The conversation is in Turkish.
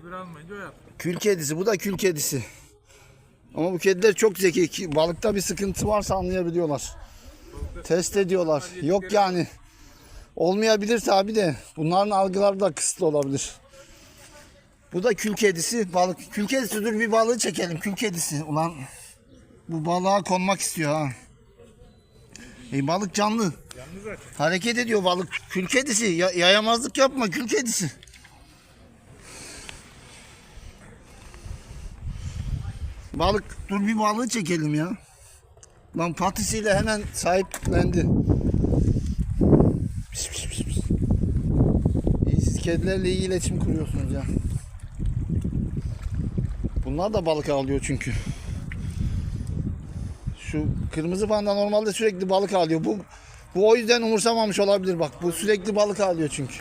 Öbür almayınca o yaptı. Kül kedisi. Bu da kül kedisi. Ama bu kediler çok zeki. Ki Balıkta bir sıkıntı varsa anlayabiliyorlar. Test ediyorlar. Yok yani. Olmayabilir tabi de. Bunların algıları da kısıtlı olabilir. Bu da kül kedisi. Balık. Kül kedisi dur bir balığı çekelim. Kül kedisi. Ulan bu balığa konmak istiyor ha. E, balık canlı. Yalnız zaten. Hareket ediyor balık. Kül kedisi. Ya- yayamazlık yapma kül kedisi. Balık. Dur bir balığı çekelim ya. Lan patisiyle hemen sahiplendi. Pis, pis, pis, pis. İyi, siz kedilerle iyi iletişim kuruyorsunuz ya. Bunlar da balık alıyor çünkü. Şu kırmızı panda normalde sürekli balık alıyor. Bu bu o yüzden umursamamış olabilir bak. Bu sürekli balık alıyor çünkü.